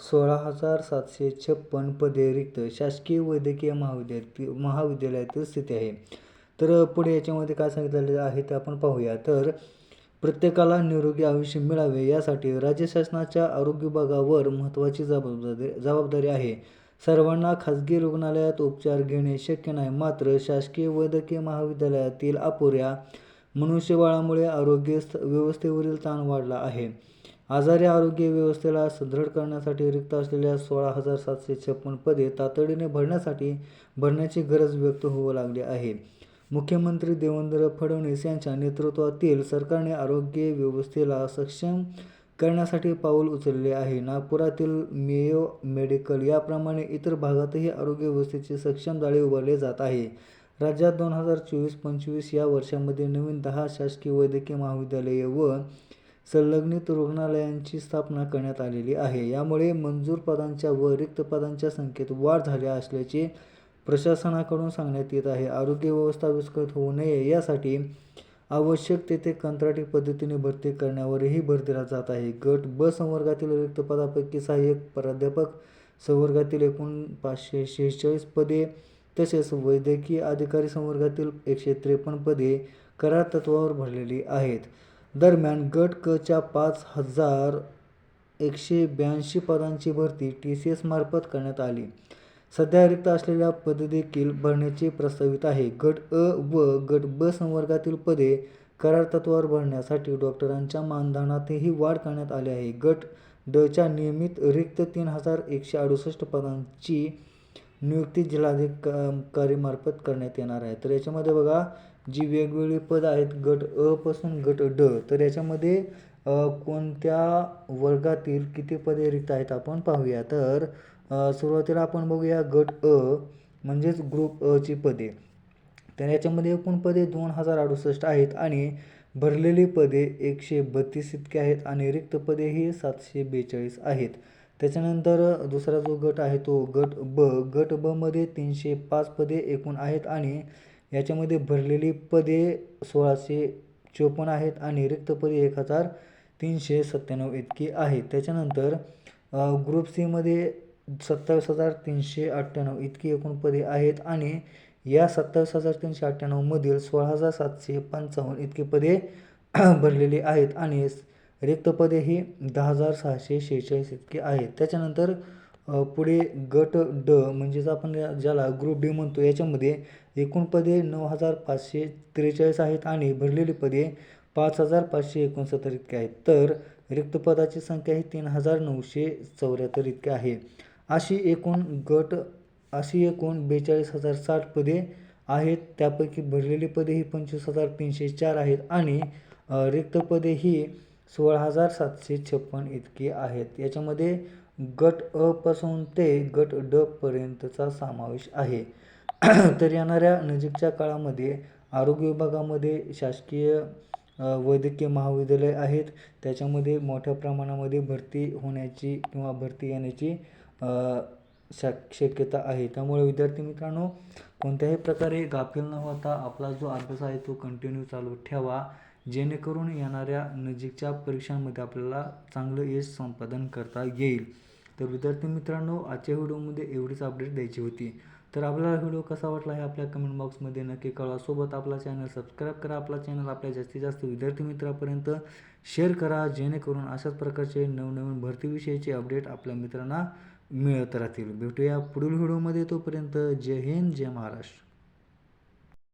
सोळा हजार सातशे छप्पन पदे रिक्त शासकीय वैद्यकीय महाविद्यालय महाविद्यालयातील स्थिती आहे. तर पुढे याच्यामध्ये काय सांगितलेलं आहे ते आपण पाहूया. तर प्रत्येकाला निरोगी आयुष्य मिळावे यासाठी राज्य शासनाच्या आरोग्य विभागावर महत्त्वाची जबाबदारी जबाबदारी आहे. सर्वांना खाजगी रुग्णालयात उपचार घेणे शक्य नाही मात्र शासकीय वैद्यकीय महाविद्यालयातील अपुऱ्या मनुष्यबळामुळे आरोग्य व्यवस्थेवरील ताण वाढला आहे. आजारी आरोग्य व्यवस्थेला सुदृढ करण्यासाठी रिक्त असलेल्या सोळा हजार सातशे छप्पन पदे तातडीने भरण्यासाठी भरण्याची गरज व्यक्त होऊ लागली आहे. मुख्यमंत्री देवेंद्र फडणवीस यांच्या नेतृत्वातील सरकारने आरोग्य व्यवस्थेला सक्षम करण्यासाठी पाऊल उचलले आहे. नागपुरातील मेयो मेडिकल याप्रमाणे इतर भागातही आरोग्य व्यवस्थेचे सक्षम जाळे उभारले जात आहे. राज्यात दोन हजार चोवीस पंचवीस या वर्षामध्ये नवीन दहा शासकीय वैद्यकीय महाविद्यालये व संलग्नित रुग्णालयांची स्थापना करण्यात आलेली आहे. यामुळे मंजूर पदांच्या व रिक्त पदांच्या संख्येत वाढ झाली असल्याचे प्रशासनाकडून सांगण्यात येत आहे. आरोग्य व्यवस्था विस्कळीत होऊ नये यासाठी आवश्यक तेथे कंत्राटी पद्धतीने भरती करण्यावरही भर दिला जात आहे. गट ब संवर्गातील रिक्त पदापैकी सहाय्यक प्राध्यापक संवर्गातील एकूण पाचशे शेहेचाळीस पदे तसेच वैद्यकीय अधिकारी संवर्गातील एकशे त्रेपन्न पदे करार तत्वावर भरलेली आहेत. दरम्यान गट क च्या पाच हजार एकशे ब्याऐंशी पदांची भरती टी सी एस मार्फत करण्यात आली. सध्या रिक्त असलेल्या पदे देखील भरण्याचे प्रस्तावित आहे. गट अ व गट ब संवर्गातील पदे करार तत्वावर भरण्यासाठी डॉक्टरांच्या मानधनातही वाढ करण्यात आली आहे. गट डच्या नियमित रिक्त तीन हजार एकशे अडुसष्ट पदांची नियुक्ती जिल्हाधिकारीमार्फत करण्यात येणार आहे. तर याच्यामध्ये बघा जी वेगवेगळी पद आहेत गट अ पासून गट ड तर याच्यामध्ये कोणत्या वर्गातील किती पदे रिक्त आहेत आपण पाहूया. तर सुरुवातीला आपण बघूया गट अ म्हणजेच ग्रुप अ ची पदे. तर याच्यामध्ये एकूण पदे दोन हजार अडुसष्ट आहेत आणि भरलेली पदे एकशे बत्तीस इतके आहेत आणि रिक्त पदे ही सातशे बेचाळीस आहेत. त्याच्यानंतर दुसरा जो गट आहे तो गट ब. गट बमध्ये तीनशे पाच पदे एकूण आहेत आणि याच्यामध्ये भरलेली पदे सोळाशे चोपन्न आहेत आणि रिक्त पदे एक हजार तीनशे सत्त्याण्णव इतकी आहेत. त्याच्यानंतर ग्रुप सीमध्ये सत्तावीस हजार तीनशे अठ्ठ्याण्णव इतकी एकूण पदे आहेत आणि या सत्तावीस हजार तीनशे अठ्ठ्याण्णवमधील सोळा हजार सातशे पंचावन्न इतकी पदे भरलेली आहेत आणि रिक्त पदे ही दहा हजार सहाशे शेहेचाळीस इतकी आहेत. त्याच्यानंतर पुढे गट ड म्हणजेच आपण ज्याला ग्रुप डी म्हणतो याच्यामध्ये एकूण पदे नऊ हजार पाचशे त्रेचाळीस आहेत आणि भरलेली पदे पाच हजार पाचशे एकोणसत्तर इतके आहेत. तर रिक्त पदाची संख्या ही तीन हजार नऊशे चौऱ्याहत्तर इतकी आहे. अशी एकूण गट अशी एकूण बेचाळीस हजार साठ पदे आहेत. त्यापैकी भरलेली पदे ही पंचवीस हजार तीनशे चार आहेत आणि रिक्त पदे ही सोळा हजार सातशे छप्पन इतकी आहेत. याच्यामध्ये गट अपासून ते गट ड पर्यंतचा समावेश आहे. तर येणाऱ्या नजीकच्या काळामध्ये आरोग्य विभागामध्ये शासकीय वैद्यकीय महाविद्यालय आहेत. त्याच्यामध्ये मोठ्या प्रमाणामध्ये भरती होण्याची किंवा भरती येण्याची शक शक्यता आहे. त्यामुळे विद्यार्थी मित्रांनो कोणत्याही प्रकारे गाफील न होता आपला जो अभ्यास आहे तो कंटिन्यू चालू ठेवा. जेणेकरून येणाऱ्या नजीकच्या परीक्षांमध्ये आपल्याला चांगलं यश संपादन करता येईल. तर विद्यार्थी मित्रांनो आजच्या व्हिडिओमध्ये एवढीच अपडेट द्यायची होती. तर आपल्याला व्हिडिओ कसा वाटला हे आपल्या कमेंट बॉक्समध्ये नक्की कळवा. सोबत आपला चॅनल सबस्क्राईब करा. आपला चॅनल आपल्या जास्तीत जास्त विद्यार्थी मित्रापर्यंत शेअर करा. जेणेकरून अशाच प्रकारचे नवनवीन भरतीविषयीचे अपडेट आपल्या मित्रांना मिळत राहतील. भेटूया पुढील व्हिडिओमध्ये. तोपर्यंत जय हिंद जय महाराष्ट्र.